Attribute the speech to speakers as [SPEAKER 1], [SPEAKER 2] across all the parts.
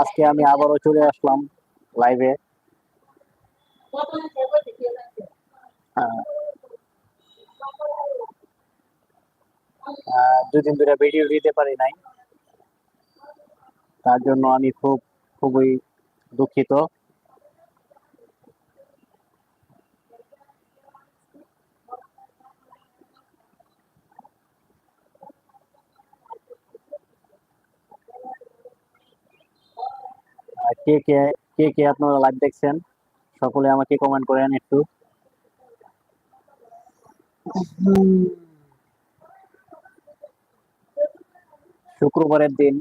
[SPEAKER 1] আজকে আমি আবারও চলে আসলাম লাইভে দুদিন ধরে ভিডিও দিতে পারি নাই। তার জন্য আমি খুব, খুবই দুঃখিত। কে কে কে কে আপনারা লাইভ দেখছেন? সকলে আমাকে কমেন্ট করেন একটু। শুক্রবারের দিন।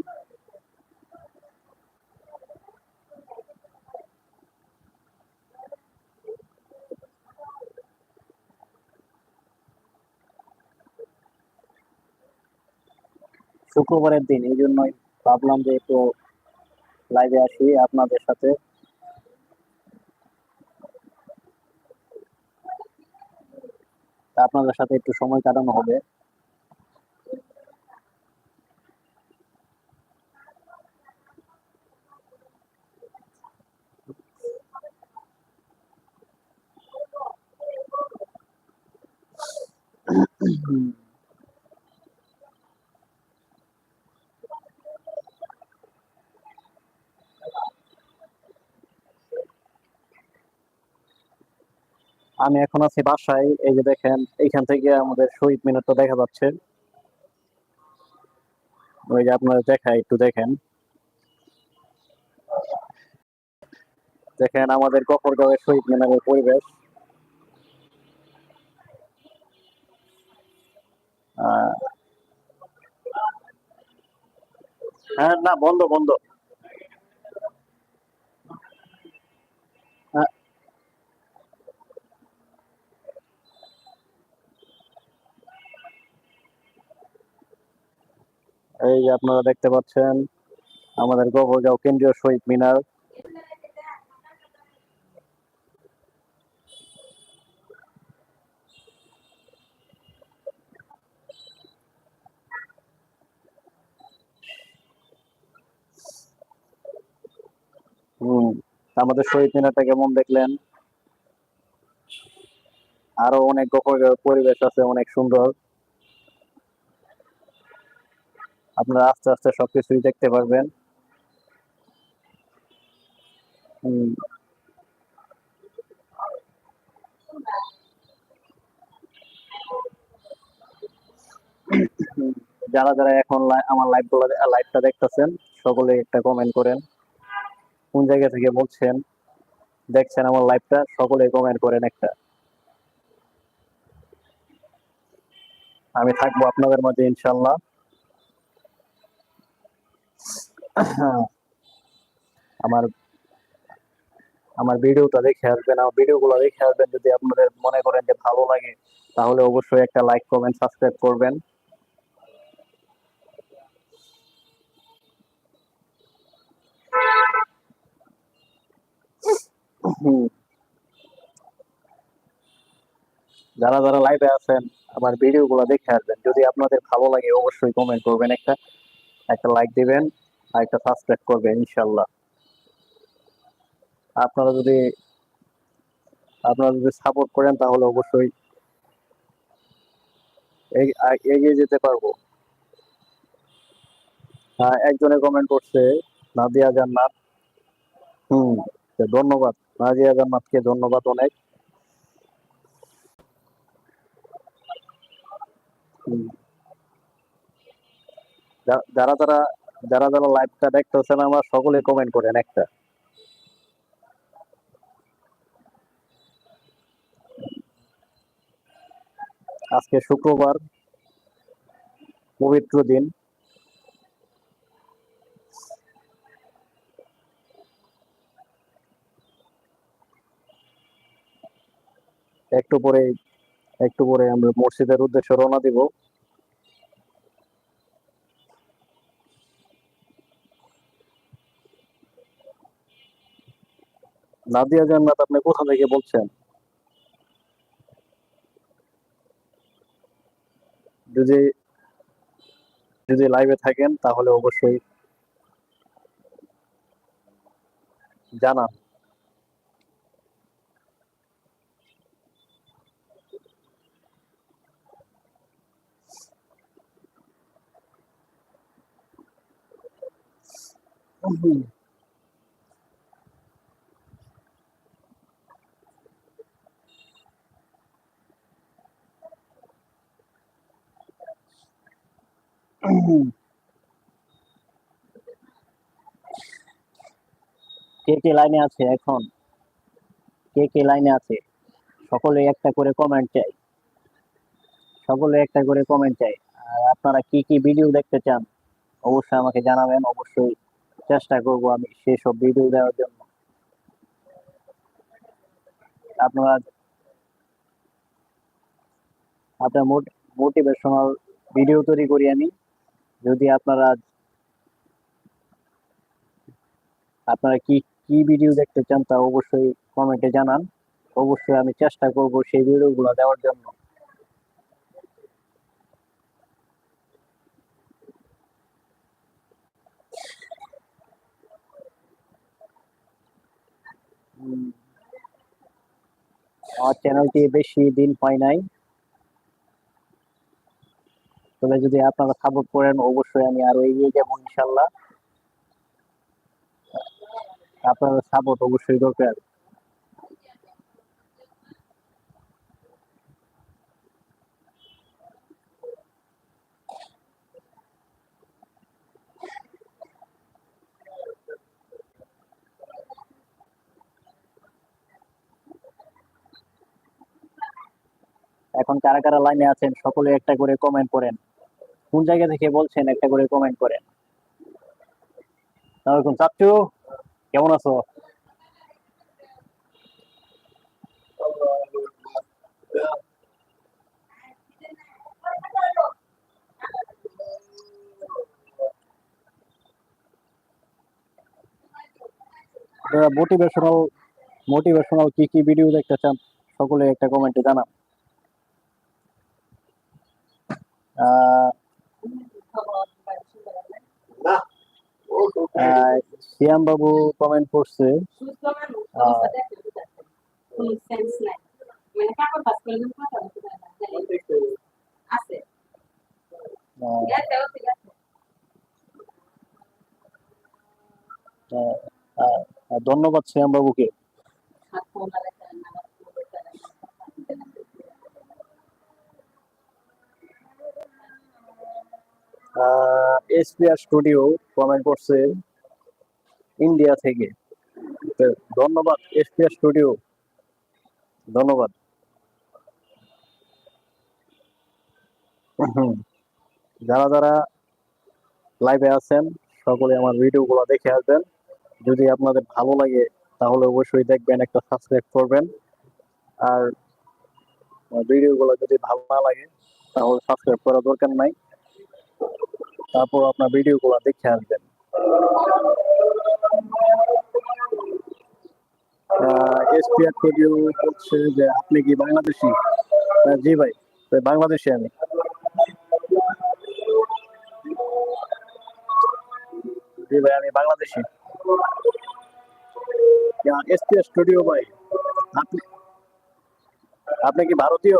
[SPEAKER 1] শুক্রবারের দিন, এই জন্যই ভাবলাম যে একটু লাইভে আসি আপনাদের সাথে। আপনাদের সাথে একটু সময় কাটানো হবে। আমি এখন আছি বাসায়। এই যে দেখেন, এইখান থেকে আমাদের শহীদ মিনারটা দেখা যাচ্ছে। ওই যে আপনারা দেখায়, একটু দেখেন। দেখেন আমাদের গফরগাঁওয়ের শহীদ মিনারের পরিবেশ। হ্যাঁ না, বন্ধ বন্ধ। এই যে আপনারা দেখতে পাচ্ছেন, আমাদের গফরগাঁও কেন্দ্রীয় শহীদ মিনার। হম, আমাদের শহীদ মিনারটা কেমন দেখলেন? আরও অনেক গফরগাঁওয়ের পরিবেশ আছে, অনেক সুন্দর। আপনারা আস্তে আস্তে সবকিছুই দেখতে পারবেন। যারা যারা এখন আমার লাইভগুলো লাইভটা দেখতেছেন, সকলে একটা কমেন্ট করেন। কোন জায়গা থেকে বলছেন? দেখছেন আমার লাইভটা সকলে কমেন্ট করেন একটা। আমি থাকব আপনাদের মাঝে ইনশাল্লাহ আমার আমার ভিডিওটা দেখে আসবেন, আমার ভিডিওগুলো দেখে আসবেন যদি আপনাদের মনে করেন যে ভালো লাগে, তাহলে অবশ্যই একটা লাইক কমেন্ট সাবস্ক্রাইব করবেন। যারা যারা লাইভে আছেন, আমার ভিডিওগুলো দেখে আসবেন। যদি আপনাদের ভালো লাগে, অবশ্যই কমেন্ট করবেন একটা একটা লাইক দিবেন। আর একটা সাবস্ক্রাইব করবেন ইনশাল্লাহ। আপনারা যদি আপনারা যদি সাপোর্ট করেন তাহলে অবশ্যই এগিয়ে যেতে পারব। আহ, একজনে কমেন্ট করছে নাদিয়া জান্নাত। হুম ধন্যবাদ। নাদিয়া জান্নাতকে ধন্যবাদ অনেক। যারা যারা যারা যারা লাইভটা দেখতেছেন, আমার সকলে কমেন্ট করেন একটা। আজকে শুক্রবার, পবিত্র দিন। একটু পরে একটু পরে আমরা মসজিদের উদ্দেশ্যে রওনা দিব। নাদিয়া জান্নাত আপনি কোথা থেকে বলছেন যদি যদি লাইভে থাকেন তাহলে অবশ্যই জানান হুম। কে কে লাইনে আছে এখন? কে কে লাইনে আছে? সকলে একটা করে কমেন্ট চাই। সকলে একটা করে কমেন্ট চাই। আর আপনারা কি কি ভিডিও দেখতে চান, অবশ্যই আমাকে জানাবেন। অবশ্যই চেষ্টা করব আমি সেসব ভিডিও দেওয়ার জন্য। আপনারা আপনার মোটিভেশনাল ভিডিও তৈরি করি আমি। যদি আপনারা আপনারা কি কি ভিডিও দেখতে চান তা অবশ্যই কমেন্টে জানান। অবশ্যই আমি চেষ্টা করব সেই ভিডিওগুলো দেওয়ার জন্য। আমার চ্যানেলটি বেশি দিন হয় নাই। তবে যদি আপনারা সাপোর্ট করেন, অবশ্যই আমি আরও এগিয়ে যাব ইনশাল্লাহ। আপনাদের সাপোর্ট অবশ্যই দরকার। এখন কারা কারা লাইনে আছেন, সকলে একটা করে কমেন্ট করেন। কোন জায়গা থেকে বলছেন একটা করে কমেন্ট করেন। আসসালামাইকুম কেমন আছো? মোটিভেশনাল মোটিভেশনাল কি কি ভিডিও দেখতে চান, সকলে একটা কমেন্টে জানান আহ, আহ, শ্যাম বাবু কমেন্ট করছে
[SPEAKER 2] সুস্থ মানুষ অবস্থা দেখতে বুঝতে কোনো সেন্স নাই মানে কাপড় পাস করে যখন কথা বলতে পারে না, তাহলে আছে
[SPEAKER 1] আহ,
[SPEAKER 2] গেছে ও ঠিক আছে।
[SPEAKER 1] আহ, আহ, আহ, ধন্যবাদ শ্যাম বাবুকে। এসপিআর স্টুডিও কমেন্ট করছে। ইন্ডিয়া থেকে। ধন্যবাদ এসপিআর স্টুডিও। ধন্যবাদ। যারা যারা লাইভে আছেন, সকলে আমার ভিডিওগুলো দেখে আসবেন। যদি আপনাদের ভালো লাগে, তাহলে অবশ্যই দেখবেন, একটা সাবস্ক্রাইব করবেন। আর ভিডিওগুলো যদি ভালো না লাগে, তাহলে সাবস্ক্রাইব করা দরকার নাই। তারপর আপনার ভিডিওগুলো দেখে আসবেন। আপনি কি বাংলাদেশি? জি ভাই বাংলাদেশি আমি। জি ভাই আমি বাংলাদেশি। স্টুডিও ভাই আপনি আপনি কি ভারতীয়?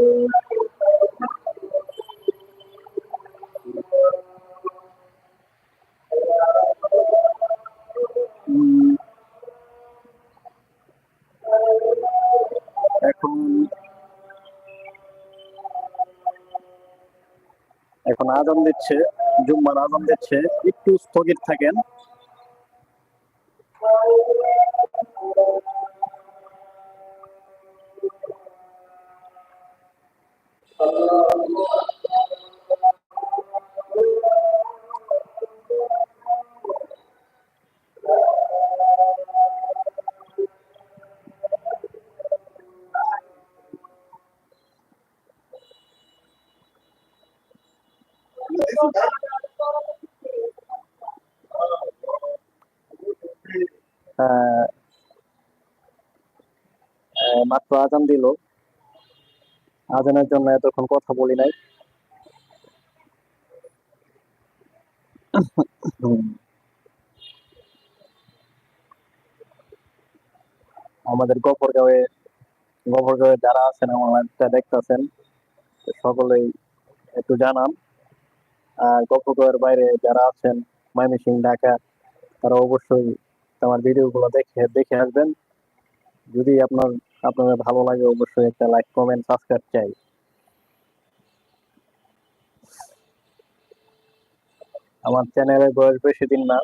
[SPEAKER 1] উম, এখন এখন আজান দিচ্ছে জুম্মার আজান দিচ্ছে একটু স্থগিত থাকেন। মাত্র আজান দিল আজানের জন্য এতক্ষণ কথা বলি নাই। আমাদের গফরগাঁওয়ে গফরগাঁওয়ে যারা আছেন আমার দেখতেছেন, সকলেই একটু জানান গফরগাঁওয়ের বাইরে যারা আছেন ময়মনসিং ঢাকা, তারা অবশ্যই আমার ভিডিওগুলো দেখে দেখে আসবেন। যদি আপনার, আপনাদের ভালো লাগে, অবশ্যই একটা লাইক, কমেন্ট, সাবস্ক্রাইব চাই। আমার চ্যানেলের বয়স বেশি দিন না।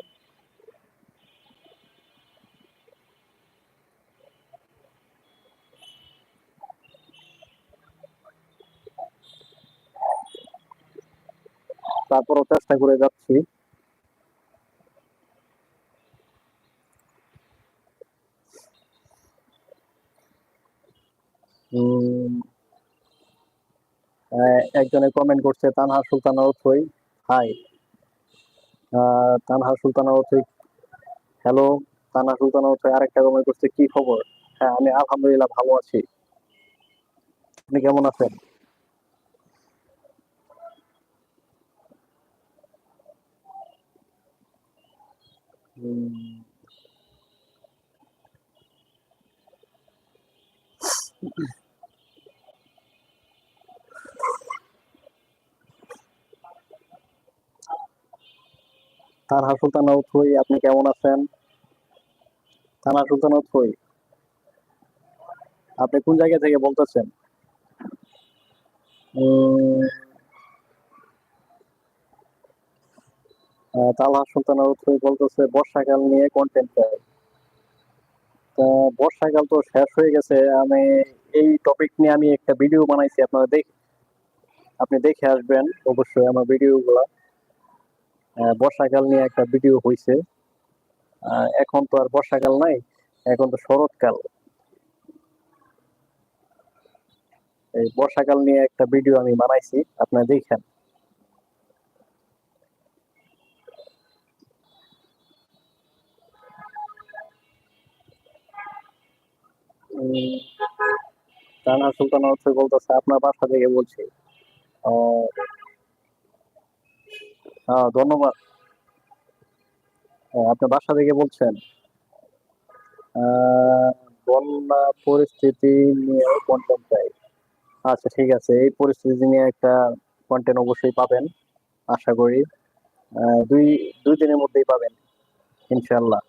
[SPEAKER 1] তারপরও চেষ্টা করে যাচ্ছি। একজনে কমেন্ট করছে, তানহা সুলতানা অথই। হাই তানহা সুলতানা অথই। হ্যালো তানহা সুলতানা অথই আরেকটা কমেন্ট করছে, কি খবর? হ্যাঁ আমি আলহামদুলিল্লাহ ভালো আছি। আপনি কেমন আছেন? তানহা সুলতানা অথই আপনি কেমন আছেন? তানহা সুলতানা অথই আপনি কোন জায়গা থেকে বলতেছেন? উম, তালহা সুলতানা অথই বলতেছে, বর্ষাকাল নিয়ে কন্টেন্ট চাই। বর্ষাকাল তো শেষ হয়ে গেছে। আমি এই টপিক নিয়ে আমি একটা ভিডিও বানাইছি, আপনারা দেখ, আপনি দেখে আসবেন অবশ্যই আমার ভিডিওগুলা বর্ষাকাল নিয়ে একটা ভিডিও হয়েছে এখন তো আর বর্ষাকাল নাই, এখন তো শরৎকাল। এই বর্ষাকাল নিয়ে একটা ভিডিও আমি বানাইছি, আপনারা দেখেন। রানা হচ্ছে বলতেছে, আপনার বাসা থেকে হ্যাঁ ধন্যবাদ। আপনার বাসা থেকে বলছেন। বন্যা পরিস্থিতি নিয়ে কন্টেন্ট চাই আচ্ছা ঠিক আছে। এই পরিস্থিতি নিয়ে একটা কন্টেন্ট অবশ্যই পাবেন, আশা করি। দুই দুই দিনের মধ্যেই পাবেন ইনশাল্লাহ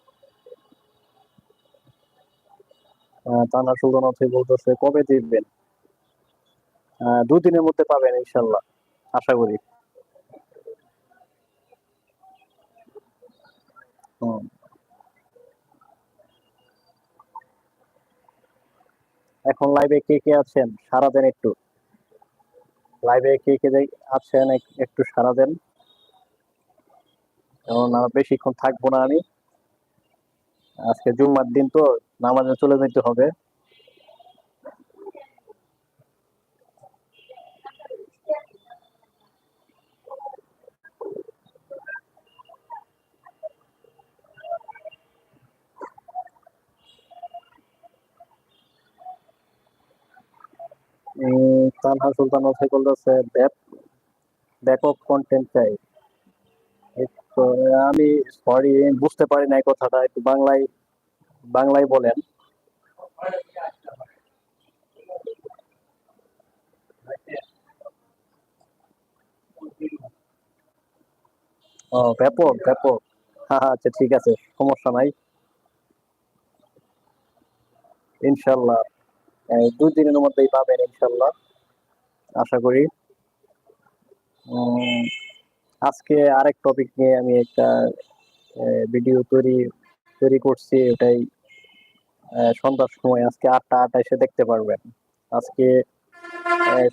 [SPEAKER 1] তানা সুলতান হচ্ছে বলতেছে কবে দিবেন দুদিনের মধ্যে পাবেন ইনশাল্লাহ, আশা করি। এখন লাইভে কে কে আছেন? সারা দেন একটু। লাইভে কে কে আছেন একটু সারা দেন। কারণ বেশিক্ষণ থাকব না আমি। আজকে জুম্মার দিন তো নামাজে চলে যেতে হবে। তানহা সুলতান হচ্ছে বলতেছে ব্যাপ- ব্যাপক কন্টেন্ট চাই। তো আমি সরি বুঝতে পারি না এই কথাটা একটু বাংলায় বাংলায় বলেন। ও ব্যাপক ব্যাপক। হ্যাঁ হ্যাঁ, আচ্ছা ঠিক আছে সমস্যা নাই। ইনশাল্লাহ দুই দিনের মধ্যেই পাবেন ইনশাল্লাহ আশা করি। আজকে আরেক টপিক নিয়ে আমি একটা ভিডিও তৈরি তৈরি করছি ওটাই সন্ধ্যার সময়। আজকে আটটা আটটা আটাইশে দেখতে পারবেন। আজকে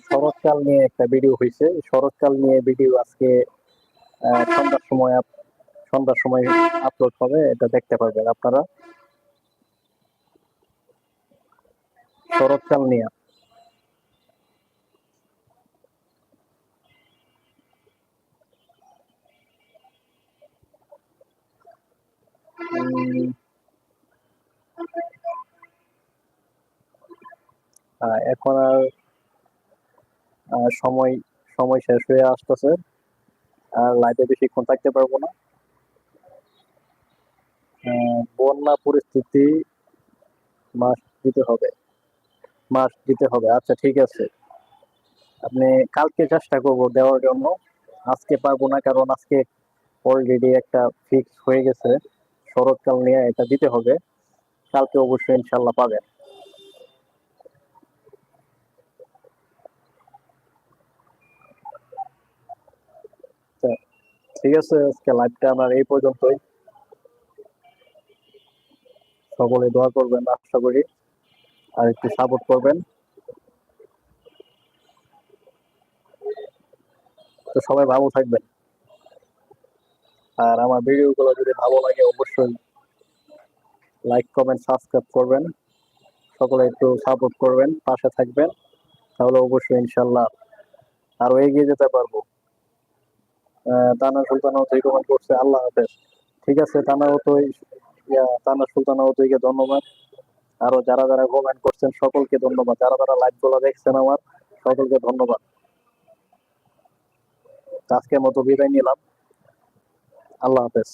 [SPEAKER 1] শরৎকাল নিয়ে একটা ভিডিও হয়েছে শরৎকাল নিয়ে ভিডিও আজকে সন্ধ্যার সময় সন্ধ্যার সময় আপলোড হবে, এটা দেখতে পারবেন আপনারা। শরৎকাল নিয়ে। এখন আর সময় সময় শেষ হয়ে আসতেছে। আর লাইফে বেশিক্ষণ থাকতে পারব না। বন্যা পরিস্থিতি মাস দিতে হবে। মাস দিতে হবে। আচ্ছা ঠিক আছে। আপনি কালকে চেষ্টা করব দেওয়ার জন্য। আজকে পারব না, কারণ আজকে অলরেডি একটা ফিক্স হয়ে গেছে। শরৎকাল নিয়ে এটা দিতে হবে। কালকে অবশ্যই ইনশাল্লাহ পাবেন। ঠিক আছে, আজকে লাইভটা আমার এই পর্যন্তই। সকলে দোয়া করবেন, আশা করি। আর একটু সাপোর্ট করবেন। তো সবাই ভালো থাকবেন। আর আমার ভিডিওগুলো যদি ভালো লাগে, অবশ্যই লাইক কমেন্ট সাবস্ক্রাইব করবেন। সকলে একটু সাপোর্ট করবেন, পাশে থাকবেন। তাহলে অবশ্যই ইনশাল্লাহ আরও এগিয়ে যেতে পারব। তানা সুলতানা তুই কমেন্ট করছে, আল্লাহ হাফেজ। ঠিক আছে তানা তুই তানা সুলতানা তুইকে ধন্যবাদ। আরও যারা যারা কমেন্ট করছেন, সকলকে ধন্যবাদ। যারা যারা লাইভগুলো দেখছেন আমার, সকলকে ধন্যবাদ। আজকের মতো বিদায় নিলাম। আল্লাহ হাফেজ